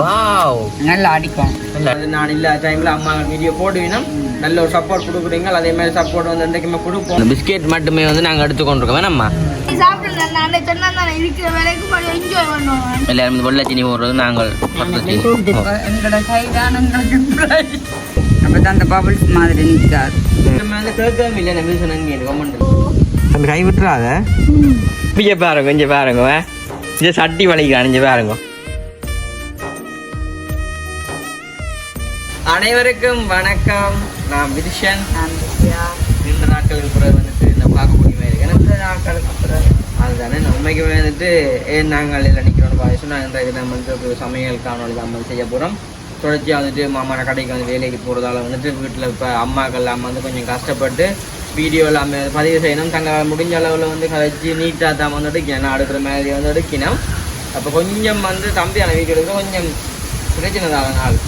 Wow நல்லா அடிக்கும். அது நான் இல்லாத டைம்ல அம்மா வீடியோ போடுவீங்கன்னா நல்ல ஒரு சப்போர்ட் கொடுக்குறீங்க அதே மாதிரி சப்போர்ட் வந்து என்றைக்குமே கொடுப்போம். இந்த பிஸ்கெட் மட்டுமே வந்து நாங்கள் எடுத்துக்கொண்டிருக்கோம் வேணாம்மா? எல்லாரும் இந்த வெள்ளை சீனி போடுறது நாங்கள். அந்த பபிள்ஸ் மாதிரி நிற்காது நம்ம வந்து கேட்கவே இல்லை நம்ம சொன்னாங்க கவர்மெண்ட் அந்த கை விட்டுறாத. இங்கே பாருங்க இங்கே பாருங்க இங்கே சட்டி வலிக்கிறான் இங்கே பாருங்க. அனைவருக்கும் வணக்கம். நான் விதிஷன். நீண்ட நாட்களுக்கு பிறகு வந்துட்டு நான் பார்க்க முடியுமா இருக்கேன் நாட்களுக்கு பிறகு அதுதானே உண்மைக்கு வந்துட்டு ஏன் நாங்கள் இல்லை நிற்கிறோம் பாய் சொன்னால் இன்றைக்கு நம்ம வந்து சமையல் காணொலி தான் செய்ய போகிறோம் தொடர்ச்சியாக வந்துட்டு மாமான கடைக்கு வந்து வேலைக்கு போகிறதால வந்துட்டு வீட்டில் இப்போ அம்மாக்கள் எல்லாம் வந்து கொஞ்சம் கஷ்டப்பட்டு வீடியோ எல்லாமே பதிவு செய்யணும். தங்களால் முடிஞ்ச அளவில் வந்து கழிச்சு நீட்டாக தான் வந்து எடுக்கணும். அடுக்கிற மாதிரி வந்து எடுக்கணும். அப்போ கொஞ்சம் வந்து தம்பியான வீடியோ எடுக்க கொஞ்சம் பிரச்சனை தான் நாள்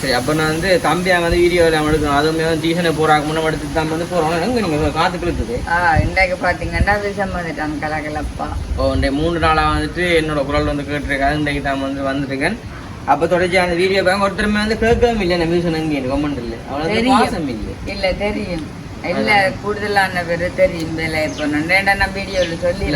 சரி அப்போ நான் வந்து தம்பியாக வந்து வீடியோ எல்லாம் எடுக்கணும். அதுவுமே வந்து டியூஷனை போகிறாங்க முன்னே எடுத்து தான் வந்து போகிறோம் எங்கே நீங்கள் காத்துக்கு இருக்குது ஆ இன்றைக்கு பார்த்தீங்கன்னா விஷம் வந்துட்டான் கலகலப்பா. ஓ இந்த மூணு நாளாக வந்துட்டு என்னோட குரல் வந்து கேட்டிருக்காரு. இன்றைக்கு தான் வந்து வந்திருக்கேன் அப்போ தொடர்ச்சி அந்த வீடியோ பேங்க ஒருத்தருமே வந்து கேட்கவும் இல்லை. நம்ம சொன்னாங்க எனக்கு கமெண்ட் இல்லை அவ்வளோ இல்லை. இல்ல தெரியும். இல்ல கூடுதலான பேர் தெரியும் வேலை பண்ணணும் ஏன்டா நான் வீடியோல சொல்லி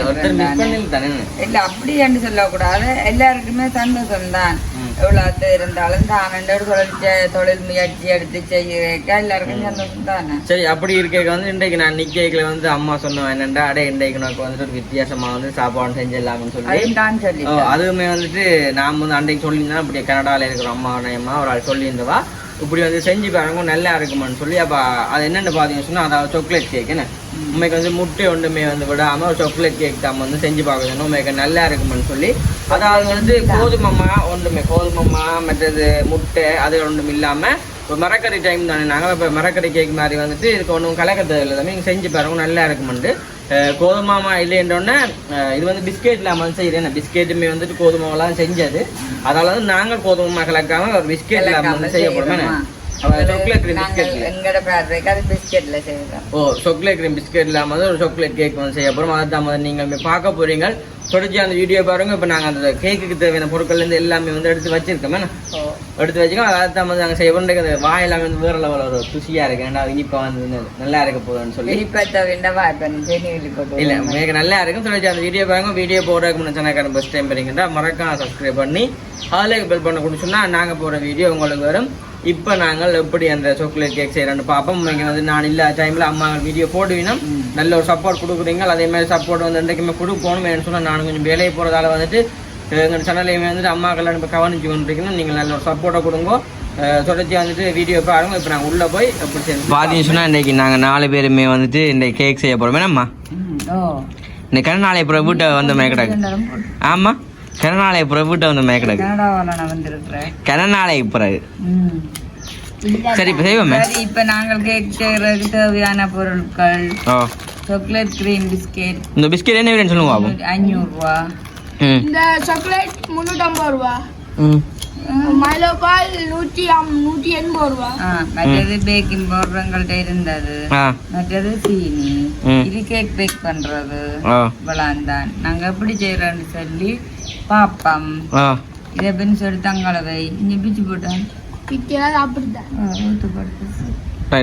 இல்லை அப்படி என்று சொல்லக்கூடாது. எல்லாருக்குமே சந்தோஷம் தான். எவ்வளவு இருந்தாலும் தான் தொழில் தொழில் முயற்சி எடுத்து செய்யறதுக்கு எல்லாருக்கும் சந்தோஷம் தானே சரி அப்படி இருக்க வந்து இன்றைக்கு நான் நிக்கைகளை வந்து அம்மா சொன்னேன் என்னண்டா அடே இன்றைக்கு எனக்கு வந்துட்டு ஒரு வித்தியாசமாக வந்து சாப்பாடு செஞ்சிடலாம்னு சொல்லி. தான் சொல்லி அதுவுமே வந்துட்டு நான் வந்து அன்றைக்கு சொல்லியிருந்தேன் அப்படி கனடாவில் இருக்கிற அம்மா அம்மா ஒரு ஆள் சொல்லியிருந்தவா? இப்படி வந்து செஞ்சு பாருங்க நல்லா இருக்குமான்னு சொல்லி அப்போ அது என்னென்னு பார்த்தீங்கன்னு சொன்னால் அதாவது சாக்லேட் கேக் என்ன? உண்மைக்கு வந்து முட்டை ஒன்றுமே வந்து விடாமல் ஒரு சாக்லேட் கேக் தான் வந்து செஞ்சு பார்க்கணும். உண்மைக்கு நல்லா இருக்குமான்னு சொல்லி அதாவது வந்து கோதுமம்மா ஒன்றுமே கோதுமம்மா மற்றது முட்டை அது ஒன்றும் இல்லாமல் இப்போ மரக்கறி டைம் தானே நாங்கள் இப்போ மரக்கறி கேக் மாதிரி வந்துட்டு இதுக்கு ஒன்றும் கலக்க இல்லை தம்பி. நீங்கள் செஞ்சு பாருங்க நல்லா இருக்குமெண்டு கோதுமாமா இல்லைன்றோடனே இது வந்து பிஸ்கெட் இல்லாமல் செய்கிறேன் பிஸ்கெட்டுமே வந்துட்டு கோதுமாவெல்லாம் செஞ்சது. அதனால வந்து நாங்கள் கோதுமா கலக்காம ஒரு பிஸ்கெட் இல்லாமல் செய்ய போகிறோம் சாக்லேட் க்ரீம் செய்யறோம். ஓ சாக்லேட் க்ரீம் பிஸ்கெட் இல்லாமல் ஒரு சாக்லேட் கேக் வந்து செய்ய போகிறோம் அதை தான் நீங்கள் பார்க்க போறீங்க தொடர்ச்சி அந்த வீடியோ பாருங்க. இப்போ நாங்கள் அந்த கேக்குக்கு தேவையான பொருட்கள்லேருந்து எல்லாமே வந்து எடுத்து வச்சிருக்கோம். என்ன? எடுத்து வச்சுக்கோம் அதை தான் வந்து நாங்கள் செய்ய அந்த வாய் எல்லாமே வந்து வேற லெவலில் ஒரு ருசியாக இருக்கு. ஏன்டா இனிப்பாக வந்து நல்லா இருக்க போகுதுன்னு சொல்லி. இல்ல மிக நல்லா இருக்கும். தொடர்ச்சி அந்த வீடியோ பாருங்க. வீடியோ போடுறதுக்கு முன்னாடி சேனல் ஃபஸ்ட் டைம் பாருங்கன்னா மறக்காம சப்ஸ்கிரைப் பண்ணி அதில் பெல் பண்ண கொடுத்தோம்னா நாங்கள் போடுற வீடியோ உங்களுக்கு வரும். இப்போ நாங்கள் எப்படி அந்த சாக்லேட் கேக் செய்கிறோன்னு பார்ப்போம். இங்கே வந்து நான் இல்லாத டைமில் அம்மா வீடியோ போடுவீங்கன்னா நல்ல ஒரு சப்போர்ட் கொடுக்குறீங்க அதே மாதிரி சப்போர்ட் வந்து என்றைக்குமே கொடுக்கணும் ஏன்னு சொன்னால் நான் கொஞ்சம் வேலையை போகிறதால வந்துட்டு எங்கள் சேனலையுமே வந்துட்டு அம்மாக்கெல்லாம் இப்போ கவனிச்சு கொண்டிருக்கணும். நீங்கள் நல்ல ஒரு சப்போர்ட்டை கொடுங்க. அஹ் தொடர்ச்சி வந்துட்டு வீடியோ பாருங்க. இப்போ நாங்கள் உள்ளே போய் எப்படி செய்யணும் பார்த்தீங்கன்னு சொன்னால் இன்றைக்கி நாங்கள் நாலு பேருமே வந்துட்டு இன்றைக்கி கேக் செய்ய போகிறோம் வேணாம்மா ம், ஓ இந்த கருநாளை அப்புறம் வீட்டை வந்த மேக்கடாக்கு. ஆமாம் அப்புறம் வீட்டை வந்த மேக்கடாக்கு கனடாவால நான் வந்திருக்கிறேன். கருநாளை பிறகு. சரி இப்போ செய்வோமே. சரி இப்ப நாங்கள் கேக் செய்யறதுக்கு தேவையான பொருட்கள். சாக்லேட் கிரீம் பிஸ்கெட் இந்த பிஸ்கெட் என்ன வேணும்னு சொல்லுங்க பாப்போம் அஞ்சூறு ரூபா. ம். இந்த சாக்லேட் முந்நூற்றம்பது ரூபா. ம். மைலோ பால் நூற்றி அம் நூற்றி எண்பது ரூபா ஆ, மற்றது பேக்கிங் பவுடர் எங்கள்கிட்ட இருந்தது மற்றது சீனி. இது கேக் பேக் பண்றது இவ்வளவுதான் நாங்க எப்படி செய்யறோம்னு சொல்லி பாப்போம் இதை பின் சொல்லி தங்களவை இங்க பிச்சு போட்டேன்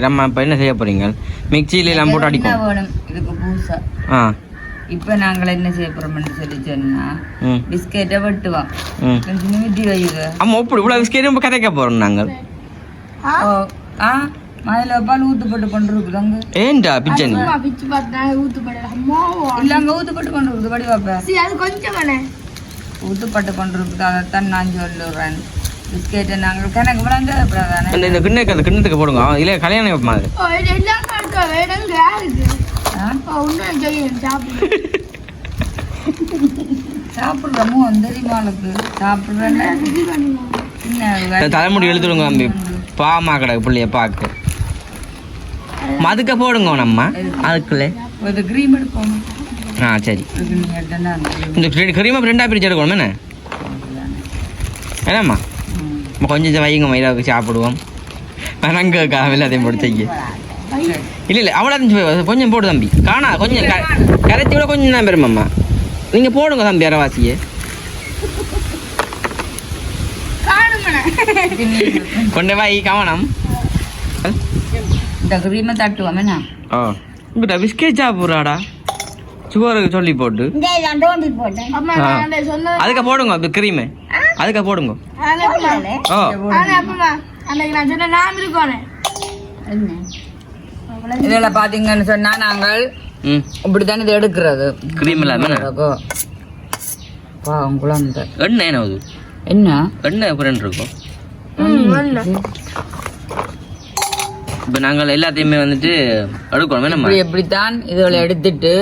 அம்மா இப்போ என்ன செய்ய போகிறீங்க மிக்சியில எல்லாம் போட்டு அடிக்கும் வேணும் இதுக்கு பூசா ஆ இப்ப நாங்கள் என்ன செய்ய போறோம்னு சொல்லி சொன்னா பிஸ்கெட்டை வெட்டுவோம் கொஞ்சம் நிமித்தி வைங்க அம்மா இப்படி இவ்வளோ பிஸ்கெட் இப்போ கரைக்க போகிறோம் நாங்கள். ஆ? ஓ ஆ? மதில பால் ஊத்து போட்டு கொண்டு இருக்குதாங்க ஏன்டா பிச்சன்? பிச்சு பார்த்தா ஊத்துப்படல அம்மா இல்ல அங்க ஊத்து போட்டு கொண்டு இருக்குது படி பாப்ப. சரி அது கொஞ்சம் வேணே. ஊத்து போட்டு அதைத்தான் நான் சொல்லுறேன். பிஸ்கெட்டை நாங்கள் கணக்கு விளாண்டு அப்புறம் இந்த கிண்ணக்கு அந்த கிண்ணத்துக்கு போடுங்க. இல்லை கல்யாணம் வைப்போம் அது எல்லாம் வேணுங்க சாப்பிட்றமோ தெரியுமா அவளுக்கு சாப்பிட்றேன்னு. தலைமுடி எழுத்துடுங்க தம்பி. பாமா கிடக்கு பிள்ளைய பார்க்க. மதுக்க போடுங்க நம்ம அதுக்குள்ளே. ஒரு க்ரீம் எடுப்போம். ஆ சரி. இந்த கரீமா ரெண்டாக பிரிச்சு எடுக்கணும் என்ன? என்னம்மா கொஞ்சம் வைங்க மயிலாவுக்கு சாப்பிடுவோம். நாங்கள் எல்லாத்தையும் போட்டு செய்ய இல்லை இல்லை அவ்வளோ இருந்துச்சு கொஞ்சம் போடு தம்பி. காணா கொஞ்சம் கரைச்சி விட கொஞ்சம் தான் பெருமாம்மா நீங்கள் போடுங்க தம்பி அரவாசியை. கொண்டு போய் கவனம். இந்த கிரீமை தட்டுவோம் ஓ இங்கிட்ட பிஸ்கெட் சாப்பிட்றாடா. சுகருக்கு சொல்லி போட்டு. ஆ. அதுக்க போடுங்க கிரீமு. அதுக்க போடுங்க. ஓ ஆனா அப்பமா அன்னைக்கு நான் சொன்ன நான் இருக்கோனே இதில் பார்த்தீங்கன்னு சொன்னா நாங்கள் இப்படித்தானே இது எடுக்கிறது. கிரீம் இல்லாம பாவம் குழந்தை. எண்ணெய் என்ன அது என்ன எண்ணெய் அப்புறம் இருக்கும்? இப்போ நாங்கள் எல்லாத்தையுமே வந்துட்டு எடுக்கணும் இப்படி நம்ம எப்படித்தான் இதுகளை எடுத்துட்டு.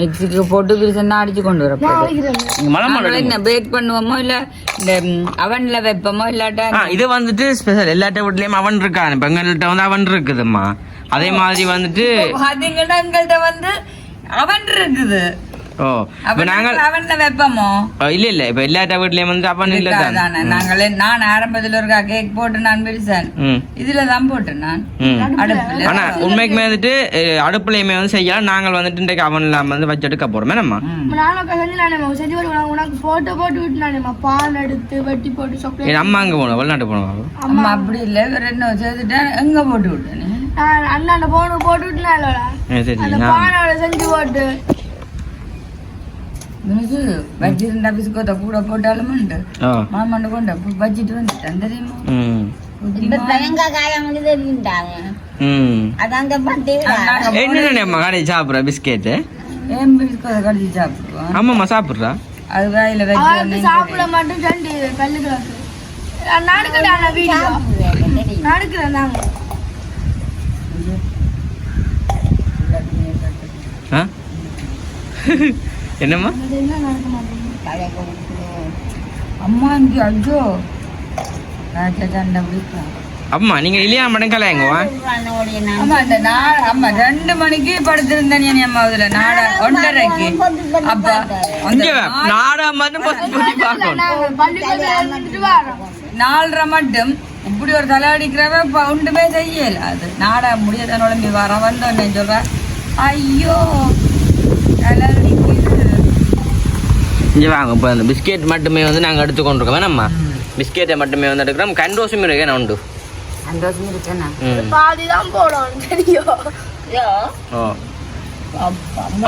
மிக்சிக்கு போட்டு பிரிசன்னா அடிச்சு கொண்டு வரப்போம் என்ன பேக் பண்ணுவோமோ இல்ல இந்த அவன்ல வைப்போமோ இல்லாட்டா இது வந்துட்டு ஸ்பெஷல் எல்லாட்ட வீட்லயும் அவன் இருக்கான் இப்போ எங்கள்கிட்ட வந்து அவன் இருக்குதும்மா. அதே மாதிரி வந்துட்டு பாத்தீங்கன்னா எங்கள்கிட்ட வந்து அவன் இருக்குது. ஓ இப்போ அப்ப நாங்கள் அவன்ல வைப்போமோ? இல்ல இல்ல. இப்போ எல்லாட்ட வீட்லயும் வந்து அவன் இல்லை தான். நாங்களே நான் ஆரம்பத்துல இருக்கா கேக் போட்டு நான் பிரிசன் ம். இதுல தான் போட்டேன் நான். அடுப்புல. ஆனா உண்மைக்குமே வந்துட்டு அடுப்புலையுமே வந்து செய்யலாம். நாங்கள் வந்துட்டு இன்றைக்கு அவன் இல்லாம வந்து வச்சு எடுக்க போறோமே. நம்ம உனக்கு போட்டோ போட்டு விட்டுனானேம்மா பால் எடுத்து வெட்டி போட்டு சாக்லேட் அம்மா அங்க போனோம் வெளிநாட்டு போனோம் அம்மா அப்படி இல்ல. வேற என்ன சேர்த்துட்டேன் எங்க போட்டு விட்டேன்? அண்ணாண்ட போன போட்டு விட்டுனால சரி அந்த பானோட செஞ்சு போட்டு. எனக்கு வச்சிருந்தா பிஸ்கோத்தை கூட போட்டாலும் உண்டு. மாமாண்ட கொண்டு வந்துட்டேன் தெரியுமா? இப்ப காயம் வந்து அந்த பட்டு நாங்க என்ன அம்மா கடையை சாப்பிட்ற பிஸ்கெட்டு? ஏன் பிஸ்கோத்தை கடிச்சு சாப்பிடுவோம் ஆமாம்மா சாப்பிட்றா. அது வாயில வச்சு சாப்பிட மட்டும் ரெண்டு கல்லு கிடக்கு நடக்கிறேன் வீடியோ. நடக்கிறேன் ஆ என்னம்மா? அம்மா இங்கே ஐயோ அம்மா நீங்க இல்லையா? மடம் கலையாங்குவா அம்மா இந்த நாள் அம்மா ரெண்டு மணிக்கு படுத்திருந்தேன் நீ அம்மா இதுல நாட ஒன்றரைக்கு. அப்ப அந்த இங்க. நாடகம் மட்டும் பொத்தி பொத்தி பார்க்கணும். நாலரை மட்டும். இப்படி ஒரு தலை அடிக்கிறவ ஒன்றுமே செய்யல. அது நாடகம் முடியாத உடம்பி வர வந்தோன்னு சொல்ற. ஐயோ இங்கே வாங்க இப்போ அந்த பிஸ்கெட் மட்டுமே வந்து நாங்கள் எடுத்துக்கொண்டிருக்கோம். வேணாம்மா பிஸ்கெட்டை மட்டுமே வந்து எடுக்கிறோம். கண்டோசும் இருக்கு என்ன உண்டு? சந்தோஷம் இருக்கேண்ணா பாதி தான் போடணும் தெரியும் ஓ.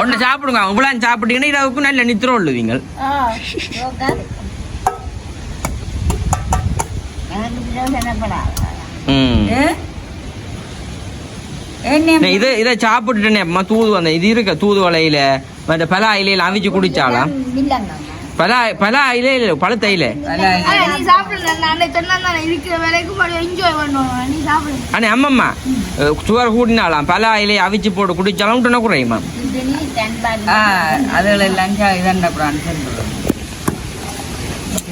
ஒன்று சாப்பிடுங்க. இவ்வளோ சாப்பிட்டீங்கன்னா இரவுக்கு நல்ல நித்திரம் உள்ளுவீங்க. ஆ ம். இது இதை சாப்பிட்டுட்டேனே அம்மா தூது அந்த இது இருக்க தூதுவளையில மற்ற பல இலையில அவிச்சு குடிச்சாலாம் பல பல பழுத்த இலை பண்ணுவோம் நீ சாப்பிடுங்க அண்ணே அம்மம்மா சுகர் கூட்டினாலாம் பல இலையை அவிச்சு போட்டு குடிச்சாலும் குறையுமா இதாண்ட புறான்னு சொல்லுவோம் நல்ல வக்கா கிடக்குது முட்டாம போயிடுது பிஸ்கெட்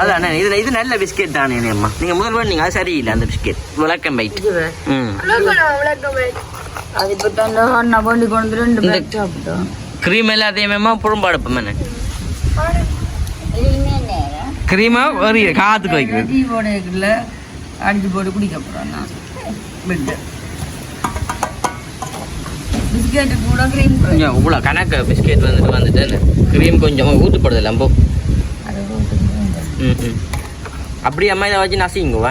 அதானே இது இது நல்ல பிஸ்கெட் தானே அம்மா. நீங்க முதல்ல நீங்க அது சரியில்லை அந்த பிஸ்கெட் விளக்கம் பைட் அது இப்போ அண்ணா பண்ணி கொண்டு ரெண்டு சாப்பிட்டோம். க்ரீம் எல்லாத்தையுமே புறம்பு அடுப்போம் என்ன? க்ரீமா ஒரு காத்துக்கு வைக்கிறது. டீ அடிச்சு போட்டு குடிக்க போறோம் நான் கொஞ்சம் இவ்வளோ கணக்கு பிஸ்கெட் வந்துட்டு வந்துட்டு க்ரீம் கொஞ்சம் ஊற்றுப்படுது இல்லம்போ ம் ம் அப்படி அம்மா இதை வச்சு நசிங்குவா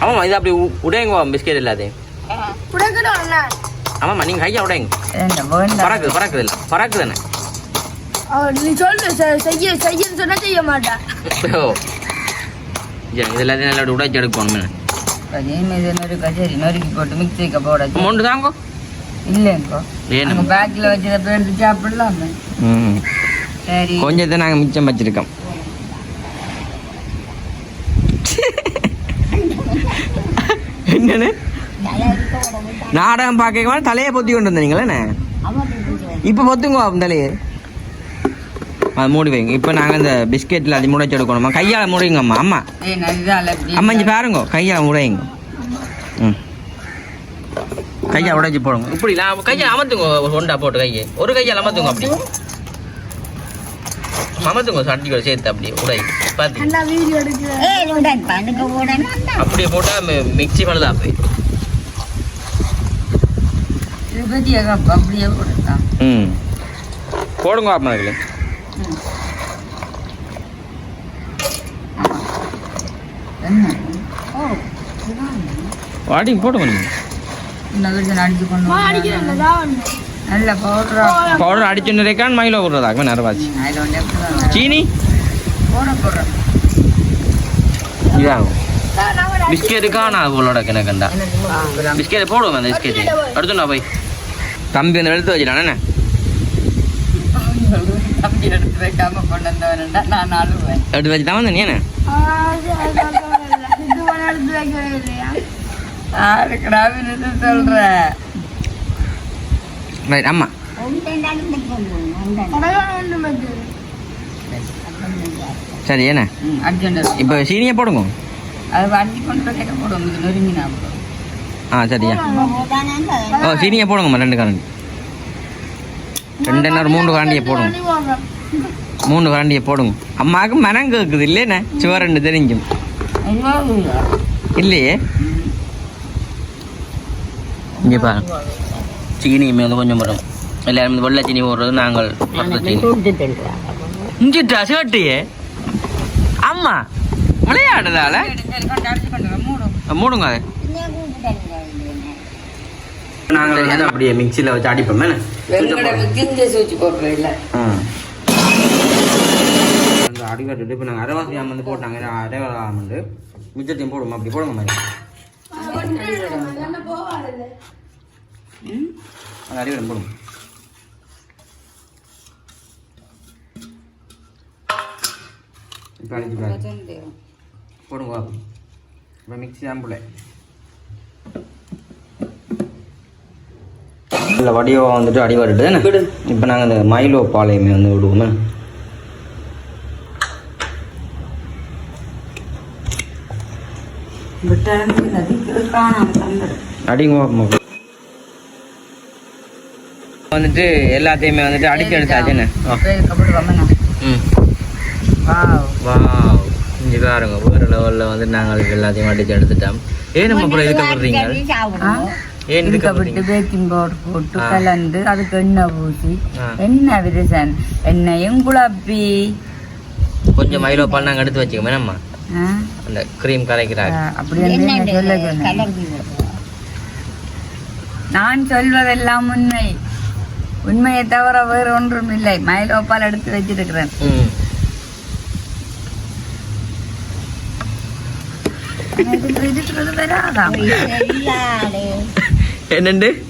ஆமாம்மா இது அப்படி உ- உடையுங்குவா பிஸ்கெட் அண்ணா ஆமாம்மா நீங்கள் கையா உடையுங்க பறக்குது பறக்குது இல்லை பறக்குது தானே நீ சொல்லு செ- செய்ய செய்யன்னு சொன்னா செய்ய மாட்டா ஓ எல்லாத்தையும் நல்லா உடைச்சு எடுக்கணும் அதே இது நொறுக்க சரி நொறுக்கி போட்டு மிக்சிக்க போட மொண்டு தாங்கோ இல்லைங்கோ வேணும் பேக்கில் சாப்பிடலாமே ம் சரி கொஞ்சத்தை நாங்கள் மிச்சம் வச்சிருக்கோம் என்னன்னு நாடகம் பார்க்க தலையை பொத்தி கொண்டு வந்தீங்களே இப்போ பொத்துங்க தலையை அது மூடி வைங்க இப்போ நாங்கள் இந்த பிஸ்கெட்டில் அது முடைச்சு எடுக்கணுமா கையால் முடைங்கம்மா அம்மா அம்மா இங்கே பாருங்க கையால் முடையுங்க ம் கையை உடைச்சி போடுங்க. இப்படி நான் கையை அமர்த்துங்க ஒண்டா போட்டு கையை. ஒரு கையால் அமர்த்துங்க அப்படி. அமர்த்துங்க சட்டியோட சேர்த்து அப்படி உடை. பார்த்து அண்ணா வீடியோ எடுக்கிறேன். அப்படியே போட்டால் மிக்சி பண்ணுதா போய் ம். போடுங்க அம்மா இதில் என்ன? ஓ நல்ல பவுடரா பவுடர் அடிச்சுன்னு மயில விடுறதாக்கு நேரவாச்சு சீனி? இதாகும். பிஸ்கெட்டு காணா அவளோட கிணக்கண்டா. பிஸ்கெட் போடுவோம் அந்த பிஸ்கெட் எடுத்துண்ணா போய் தம்பி வந்து எடுத்து வச்சிட்டானே. எடுத்து வைக்காம கொண்டு வந்தவன்டா நான் அழுவேன். எடுத்து வச்சு தான் வந்து நீ என்ன? யாருக்குடா விருது சொல்ற? ரைட் அம்மா. சரி என்ன? இப்போ சீனியை போடுங்க. அது வண்டி கொண்டு இது ஆ சரியா ஓ சீனியை போடுங்கம்மா ரெண்டு கரண்டி. ரெண்டு நேரம் மூணு கரண்டியை போடுங்க. மூணு கரண்டியை போடுங்க. அம்மாவுக்கு மனம் கேட்குது இல்லைண்ணே சுவர் ரெண்டு தெரிஞ்சும். இல்லையே? இங்கே பாருங்க. சீனி மேலே கொஞ்சம் வரும் எல்லாரும் இந்த வெள்ளை சீனி போடுறது நாங்கள் இஞ்சிட்டா? சேட்டியே அம்மா விளையாடுதால? மூடுங்க அதை. நாங்கள் அப்படியே மிக்சியில் வச்சு அடிப்போம். அடிக்கட்டு இப்போ நாங்கள் அரைவாசி வந்து போட்டாங்க. அரைவாசி வந்து மிச்சத்தையும் போடுவோம். அப்படி போடுங்க மாதிரி. அது போடுங்க இப்போ அடிச்சு போடுங்க இப்போ மிக்ஸி தான்? வடிவா வந்துட்டு அடி வருது இப்போ நாங்கள் இந்த மைலோ பாளையமே வந்து விடுவோமே. வந்துட்டு எல்லாத்தையுமே வந்துட்டு அடிச்சு எடுத்தாச்சுன்னு இங்கே பாருங்க வேறு லெவலில் வந்து நாங்கள் எல்லாத்தையும் அடிச்சு எடுத்துட்டோம். ஏன் நம்ம அப்புறம் இதுக்கு ஏன் விட்டு பேக்கிங் பவுடர் போட்டு. கலந்து அதுக்கு எண்ணெய் ஆ. எண்ணெய் விரிசன்? எண்ணெயும் குழப்பி. கொஞ்சம் மைலோ பால் நாங்கள் எடுத்து வச்சுக்கோமே நம்ம? அந்த க்ரீம் கரைக்கிறார். நான் சொல்வதெல்லாம் உண்மை. உண்மையை தவிர வேறு ஒன்றும் இல்லை. மயிலோப்பால் எடுத்து வச்சிருக்கிறேன். என்னண்டு?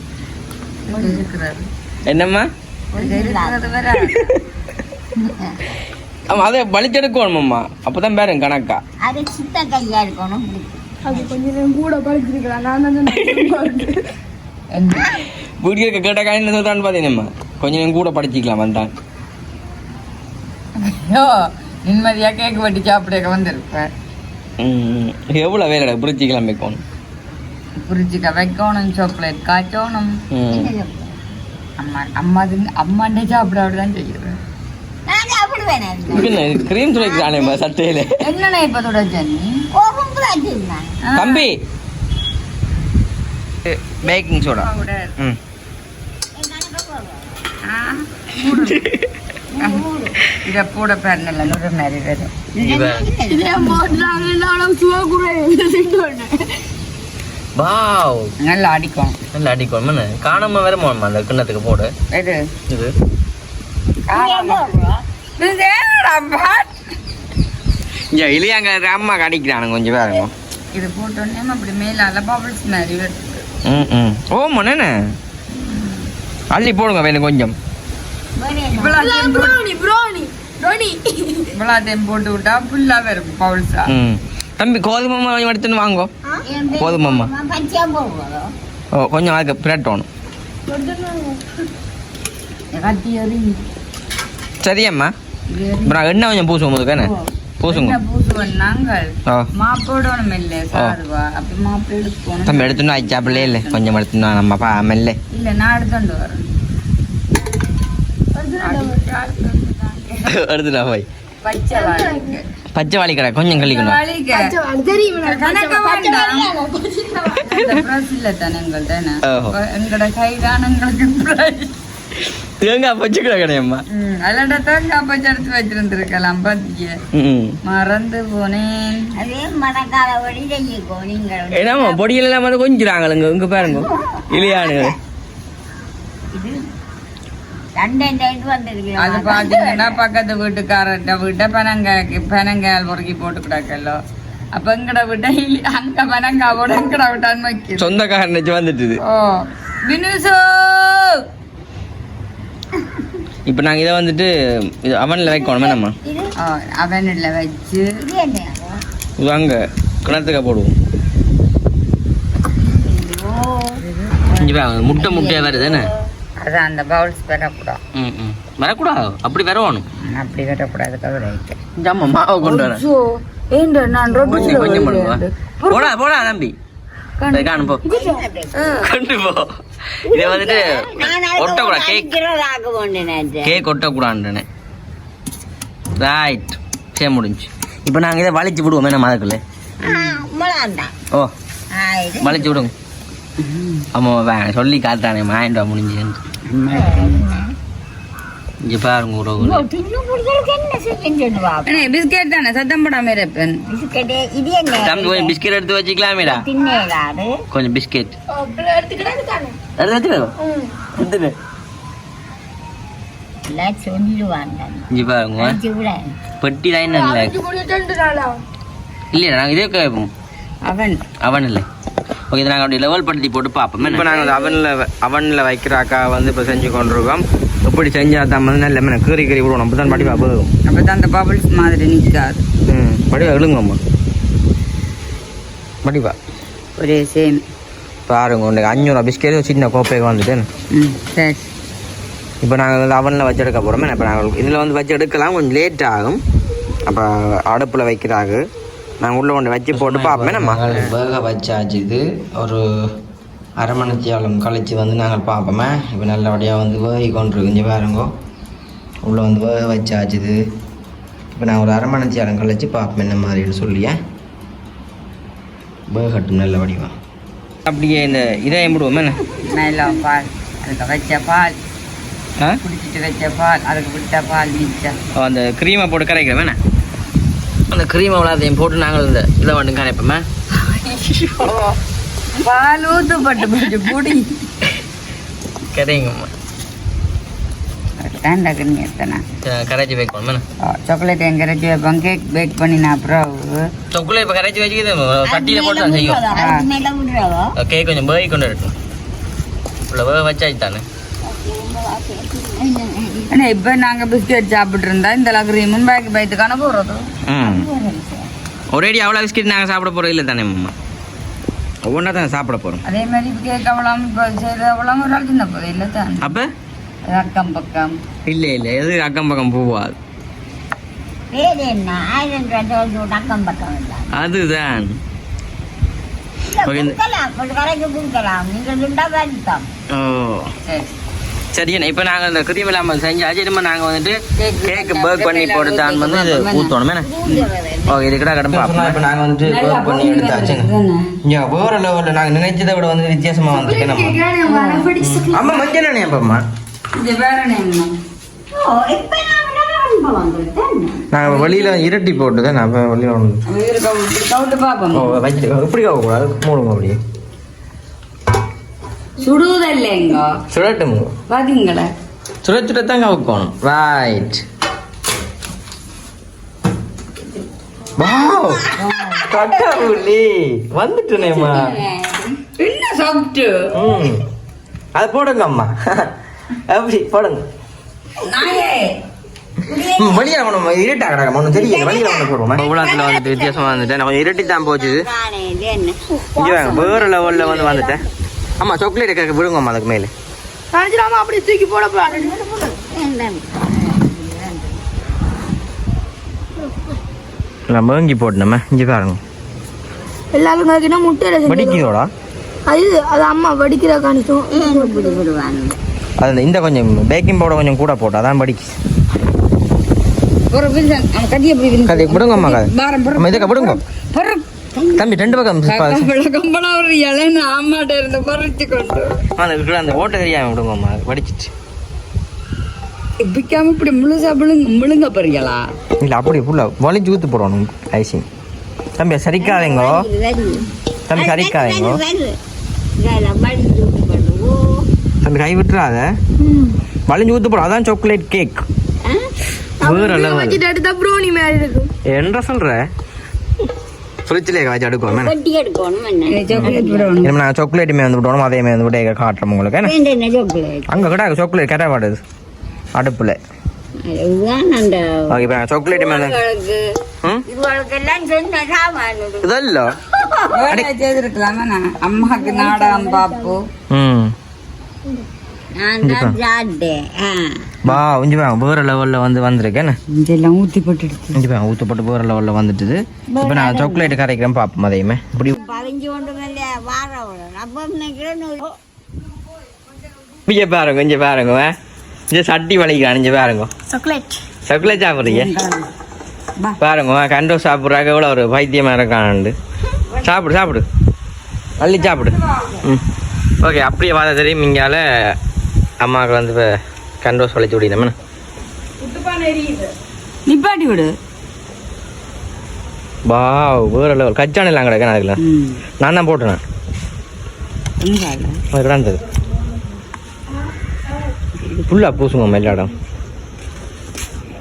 என்னம்மா? ஆமாம் அதை வலிச்செடுக்கணுமாம்மா அப்போ தான் பாருங்க கணக்கா. அது சித்த கையா இருக்கணும். அது கொஞ்சம் நேரம் கூட படிச்சிருக்கலாம் நான் தான். என்ன வீடியோக்கு கேட்ட காயின் சொல்கிறான்னு பார்த்தீங்கம்மா கொஞ்சம் நேரம் கூட படிச்சிக்கலாம் வந்தான். ஐயோ நிம்மதியா கேக் வெட்டி சாப்பிட வந்திருப்பேன் எவ்வளோ வேலை பிடிச்சிக்கலாம் வைக்கணும் புரிச்சுக்க வைக்கணும் சாக்லேட் காய்ச்சணும். அம்மா அம்மா அம்மாண்டே சாப்பிட அப்படிதான் என்ன க்ரீம் துடைக்கிறானேம்மா சட்டையில். என்னண்ணே இப்ப தொடச்ச நீ கோபம் கூட வச்சிருந்தேன் ஆ. தம்பி பேக்கிங் சோடா இத போட பேரல நுர மாதிரி வரும் வாவ். நல்லா அடிக்கும். நல்லா அடிக்கணும் என்ன காணாம வேற அந்த கிண்ணத்துக்கு போடு. இது? இங்கே இளையாங்க அம்மா கடிக்கிறானுங்க கொஞ்சம் பாருங்க. இது போட்டோன்னே அப்படி மேலால பபிள்ஸ் மாதிரி வருது ம் ம். ஓ மொனே அள்ளி போடுங்க வேணும் கொஞ்சம். போட்டு- விட்டா ஃபுல்லா வரும் பவுல்ஸா ம். தம்பி கோதுமை மாவு எடுத்துன்னு வாங்கோ. போடுவோம் ஓ கொஞ்சம் அதுக்கு பிரட்டணும் கத்தி எறிஞ்சு சரியம்மா இப்போ நான் எண்ணெய் கொஞ்சம் பூசுவோம் முதுக்கு என்ன? பூசுங்க. தம்பி எடுத்துன்னு ஆயிச்சாப்பிள்ளையே இல்லை. கொஞ்சம் எடுத்துன்னு நம்ம பா மெல்ல. இல்ல நான் எடுத்துட்டு வரேன். எடுத்துட்டா போய். பச்சை வாழைக்கு. பச்சை வாழை கடை கொஞ்சம் கழிக்கணும் தேங்காய் பச்சை கிடையாம்மா ம், அல்லாட்டா தேங்காய் பச்சை எடுத்து வச்சிருந்துருக்கலாம் பாத்திய ம். மறந்து போனேன். அதே செய்யுக்கோ நீங்கள் ஏன்னாம்மா பொடியில் எல்லாம் வந்து கொஞ்சிறாங்களுங்க இங்க பாருங்க. இல்லையானு இது? சண்டை இது வந்திருக்கிறோம் அது பாத்தீங்கன்னா பக்கத்து வீட்டுக்காரர்கிட்ட வீட்டை பனங்காய்க்கு பனங்காய் பொறுக்கி போட்டு கிடக்கல்லோ அப்ப எங்கட விட்ட அங்க பனங்காவோட எங்கட விட்டான்னு சொந்தக்காரன் வச்சு வந்துட்டுது. ஓ வினுசோ! இப்போ நாங்கள் இதை வந்துட்டு இது அவனில் வைக்கணுமே நம்ம. அவனில் வச்சு. இது அங்கே கிணத்துக்க போடுவோம். முட்டை முட்டையாக வருது என்ன? அதான் அந்த பவுல்ஸ் பெறக்கூடாது ம் ம். வரக்கூடாது அப்படி வரணும் அப்படி பெறக்கூடாது கவலைக்கு ஜாமா மாவை கொண்டு வரேன். ஏண்ட நான் கொஞ்சம் கொஞ்சம் போடா போடா தம்பி. கொண்டு போ. இதை வந்துட்டு ஒட்டக்கூடாது. கேக் கேக் ஒட்டக்கூடாதுன்னு. ரைட் சரி முடிஞ்சு. இப்போ நாங்கள் இதை வலிச்சு விடுவோமே. அதுக்குள்ளே உம்மளாந்தான் ஓ. வலிச்சு விடுங்க. ஆமாம் சொல்லி காட்டானே மாயிண்டா முடிஞ்சுன்னு இங்கே பாருங்க உறவு பிஸ்கெட் தானே? சத்தம் போடாம இருப்பேன் கொஞ்சம் பிஸ்கெட் எடுத்து வச்சுக்கலாமேடா. கொஞ்சம் பிஸ்கெட். எடுத்து பெட்டி தான்? இல்லையா நாங்கள் இதே கேட்போம். அவன். அவன் இல்லை. ஓகே இதை நாங்கள் அப்படி லெவல் படுத்தி போட்டு பார்ப்போம். இப்போ நாங்கள் அவனில் அவனில் வைக்கிற அக்கா வந்து இப்போ செஞ்சு கொண்டிருக்கோம். இப்படி செஞ்சால் தான் வந்து நல்ல மீன். கீறி கீறி விடுவோம். அப்போ தான் படிவா போகும் அப்பதான் அந்த பபிள்ஸ் மாதிரி நிக்காது. ம் படிவா எழுங்கம்மா படிவா. ஒரே சேம் பாருங்க உனக்கு அஞ்சூறு பிஸ்கெட் சின்ன கோப்பைக்கு வந்துட்டு ம் சரி. இப்போ நாங்கள் வந்து அவனில் வச்சு எடுக்க போகிறோம் இப்போ நாங்கள் இதில் வந்து வச்சு எடுக்கலாம். கொஞ்சம் லேட் ஆகும். அப்போ அடுப்பில் வைக்கிறாங்க. நாங்கள் உள்ளே கொண்டு வச்சு போட்டு பார்ப்போம் நம்ம வேக வச்சாச்சு இது. ஒரு அரை மணித்தியாலம் கழிச்சு வந்து நாங்கள் பார்ப்போமே. இப்போ நல்லபடியாக வந்து வேகி கொண்டிருக்கு இங்கே பாருங்க. உள்ளே வந்து வேக வச்சாச்சு இது. இப்போ நான் ஒரு அரை மணித்தியாலம் கழிச்சு பார்ப்போம் என்ன மாதிரின்னு சொல்லியே வேகட்டும் நல்லபடியாக அப்படியே இந்த இதை எம்பிடுவோம் என்ன? மேல பால். அதுக்கு வச்ச பால். ஆ? குடிச்சிட்டு வச்ச பால். அதுக்கு விட்ட பால் மிச்சம் அந்த க்ரீமை போட்டு கரைக்கிறோம் வேணா அந்த க்ரீமை விளாதையும் போட்டு நாங்கள் இந்த இதை மட்டும் கரைப்போமே பால் ஊத்துப்பட்டு போச்சு புடி எத்தனை கரைச்சி வைக்கணும் வேணா சாக்லேட் எங்க கரைச்சி வைப்போம் கேக் பேக் பண்ணின அப்புறம் சொக்குள்ள இப்போ கரைச்சி வச்சுக்கிது சட்டியில் போட்டு தான் செய்யும் கேக் கொஞ்சம் பேய் கொண்டு இருக்கும் இவ்வளோ வச்சாச்சு தானே இப்ப நாங்க பிஸ்கெட் சாப்பிட்டு இருந்தா இந்த கிரீமும் பேக் பைத்துக்கான போறது ம். ஒரேடி அவ்வளோ பிஸ்கெட் நாங்கள் சாப்பிட போகிறோம் இல்லை தானே அம்மா ஒவ்வொன்றா தான் சாப்பிட போகிறோம் அதே மாதிரி கேக் அவ்வளவு இப்போ செய்த அவ்வளவு ஒரு ஆள் சின்ன போதும் இல்லை தான். அப்போ? அக்கம் பக்கம். இல்லை இல்லை. எது அக்கம் பக்கம் போவாது அதுதான். ஓகே. நீங்கள் ஓ. சரி சரிண்ணா இப்போ நாங்கள் இந்த கிரீம் இல்லாமல் செஞ்சாச்சு திரும்ப நாங்கள் வந்துட்டு கேக்கு செஞ்சா பேக் பண்ணி போட்டு தான் வந்து இது ஊற்றணும் என்ன? ஓகே இது கிட்ட கடை பார்ப்போம் இப்போ நாங்கள் வந்துட்டு பேக் பண்ணி எடுத்தாச்சுங்க இங்கே வேறு லெவலில் நாங்கள் நினைச்சதை விட வந்து வித்தியாசமாக வந்துருக்கு. நம்ம அம்மா மஞ்சள் நினையா அப்பம்மா இது வேற நான் நாங்கள் வெளியில் இரட்டி போட்டு தான் அப்போ வெளியில் ஒன்று இப்படி ஆகக்கூடாது மூடுங்க அப்படியே சுடுவதில்லைங்க பாத்தீங்களா சுட சுட தான் கவுக்கணும் ரைட் வாவ் கடவுளே வந்துட்டேனேம்மா என்ன சாப்பிட்டு ம் அது போடுங்க அம்மா அப்படி போடுங்க வெளியில ஒன்று இருட்டா கிடக்கும் ஒன்றும் தெரியல வெளியில போடுவோம் உலகத்தில் வந்துட்டு வித்தியாசமாக வந்துட்டேன் நான் இருட்டி தான் போச்சு வேறு லெவலில் வந்து வந்துட்டேன் ஆமா சாக்லேட் கேட்க விடுங்கம்மா அதுக்கு மேலே. நினைச்சிடாம அப்படி தூக்கி போட நான் மேங்கி போட்டேன் இங்கே பாருங்க. எல்லாரும் கலக்கினா முட்டையில. வடிக்கிறோடா? அது அது அம்மா வடிக்கிற காணிச்சோம் அது இந்த கொஞ்சம் பேக்கிங் பவுடர் கொஞ்சம் கூட போட்டா அதான் படிக்கு ஒரு வில்சன் அவன் கட்டி எப்படி கதை விடுங்கம்மா கதை இதுக்கு விடுங்க. தம்பி ரெண்டு பக்கம் கம்பள ஒரு இலைன்னு ஆமாட்ட இருந்து பறிச்சு கொண்டு. அந்த இருக்கிற அந்த ஓட்டை தெரியாம விடுங்கம்மா வடிச்சிட்டு இப்படிக்காம இப்படி முழுசா முழுங்க முழுங்க போறீங்களா? இல்லை அப்படி ஃபுல்லாக வலிஞ்சு ஊற்று போடணும் ஐசிங். தம்பி சரிக்காதீங்கோ. தம்பி சரிக்காதீங்கோ. தம்பி கை விட்டுறாத. வலிஞ்சு ஊற்று போடும் அதான் சாக்லேட் கேக் வேற என்ன சொல்ற? ஃப்ரிட்ஜில் வச்சு எடுக்கணும் என்ன? நான் சாக்லேட் மே வந்து விடணும் அதே மே வந்து விட காட்டுறோம் உங்களுக்கு அங்கே கூட சாக்லேட் அடுப்பில். ஓகே இப்போ நான்? சாக்லேட் மேலே வா இஞ்சி பாங்க வேற லெவலில் வந்து வந்திருக்கேன். இங்கெல்லாம் ஊத்தி போட்டுடுச்சு இஞ்சி பாங்க ஊற்றப்பட்டு வேற லெவலில் வந்துட்டுது. இப்போ நான் சாக்லேட் கரைக்கிறேன் பார்ப்போம் அதையுமே இப்படி பதிஞ்சு வாரவள அப்போ நினைக்கிறேன் இங்கே பாருங்க இங்கே பாருங்க. இங்கே சட்டி வலிக்கிறான் இங்கே பாருங்க. சாக்லேட் சாக்லேட் சாப்பிட்றீங்க. பாருங்க. வே, கண்டோ சாப்பிட்றாக்க எவ்வளோ ஒரு பைத்தியமாக இருக்காண்டு சாப்பிடு சாப்பிடு. அள்ளி சாப்பிடு. ம். ஓகே அப்படியே வாத தெரியும் இங்கால அம்மாவுக்கு வந்து இப்போ கண்டோஸ் வலிச்சு விடினோம் நிப்பாட்டி விடு. வா வேற லெவல் கச்சான எல்லாம் கிடக்கு நான் தான் போட்டேன் உங்கால அது கிடந்தது. ஃபுல்லாக பூசுங்க எல்லா இடம்.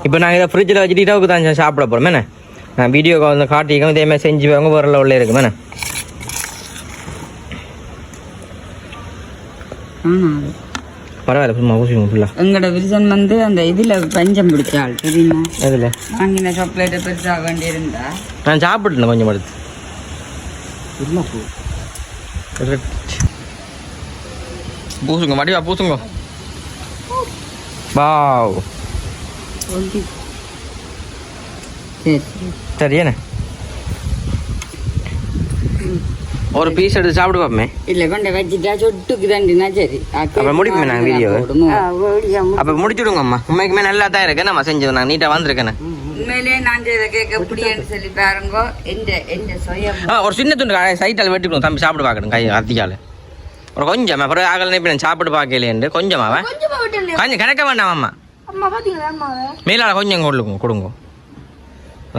இப்போ நாங்கள் இதை ஃப்ரிட்ஜில் வச்சுட்டு இரவுக்கு தான் சாப்பிட போகிறோம் என்ன நான் வீடியோக்கு வந்து காட்டிக்கோ இதே மாதிரி செஞ்சு வாங்க வேற லெவலில் இருக்கும் என்ன பரவாயில்ல சும்மா பூசுங்க ஃபுல்லாக எங்களோட வில்சன் வந்து அந்த இதுல பஞ்சம் பிடிச்சாள் தெரியுமா? எதில்? வாங்கின சாக்லேட்டை பெருசாக வேண்டியிருந்தா. நான் சாப்பிட்டேன் கொஞ்சம் எடுத்து பூசுங்க வடிவா பூசுங்க. வாவ். சரி என்ன? ஒரு பீஸ் எடுத்து சாப்பிடு பாப்பமே இல்ல கொண்டு வச்சுட்டா சொட்டுக்கு தாண்டினா சரி அப்ப முடிப்போமே நாங்க வீடியோ அப்ப முடிச்சுடுங்க அம்மா உண்மைக்குமே நல்லா தான் இருக்கு. நம்ம செஞ்சது நான் நீட்டா வந்திருக்கேன் உண்மையிலேயே நான் செய்த கேட்க எப்படின்னு சொல்லி பாருங்க. எந்த எந்த சுயம் ஆ ஒரு சின்ன துண்டு சைட்டால் வெட்டிக்கணும் தம்பி சாப்பிட்டு பார்க்கணும் கை அத்திக்கால ஒரு கொஞ்சம் அப்புறம் ஆகல இப்போ நான் சாப்பிட்டு பார்க்கலேண்டு கொஞ்சமாவா கொஞ்சமா விட்டு இல்லையா கொஞ்சம் கிடக்க வேண்டாம் அம்மா. அம்மா பாத்தீங்களா அம்மாவை மேலால கொஞ்சம் கொடுங்க. கொடுங்க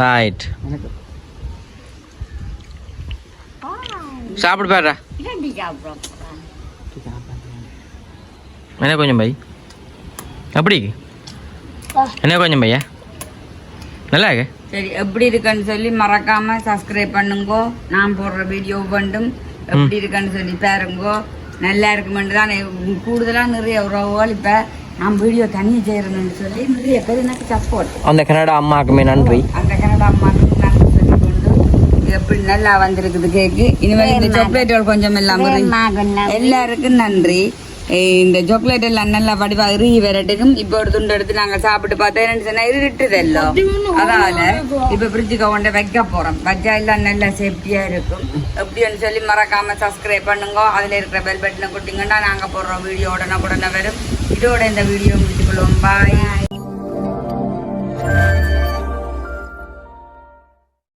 ரைட் இரண்டு சாப்பிட்றோம் என்ன கொஞ்சம் பை எப்படி என்ன கொஞ்சம் பையா நல்லா இருக்கு சரி எப்படி இருக்குன்னு சொல்லி மறக்காம சப்ஸ்கிரைப் பண்ணுங்க. நான் போடுற வீடியோ வேண்டும் எப்படி இருக்குன்னு சொல்லி பாருங்க. நல்லா இருக்குமென்று தான் நான் கூடுதலா நிறைய உறவுகள் இப்ப நான் வீடியோ தனியாக செய்யறேன்னு சொல்லி நிறைய பேர் எனக்கு சப்போர்ட் அந்த கனடா அம்மாக்குமே நன்றி. அந்த கனடா சொல்லிக்கொண்டு இது எப்படி நல்லா வந்திருக்குது கேக்கு இனிமேல் இந்த சாக்லேட்டுகள் கொஞ்சம் இல்லாம இரு- எல்லாருக்கும் நன்றி. இந்த சாக்லேட் எல்லாம் நல்லா வடிவா இறுகி வரட்டுக்கும். இப்போ ஒரு துண்டு எடுத்து நாங்க சாப்பிட்டு பார்த்தா என்ன சொன்னா இருட்டுதல்லோ அதனால இப்ப ஃப்ரிட்ஜுக்கு கொண்டு வைக்க போறோம். வச்சா எல்லாம் நல்லா சேஃப்டியா இருக்கும். எப்படின்னு சொல்லி மறக்காம சப்ஸ்கிரைப் பண்ணுங்க. அதுல இருக்கிற பெல் பட்டனை கொடுத்தீங்கன்னா நாங்க போடுற வீடியோ உடனே உடனே வரும். இதோட இந்த வீடியோ முடிச்சுக்கொள்வோம் பாய்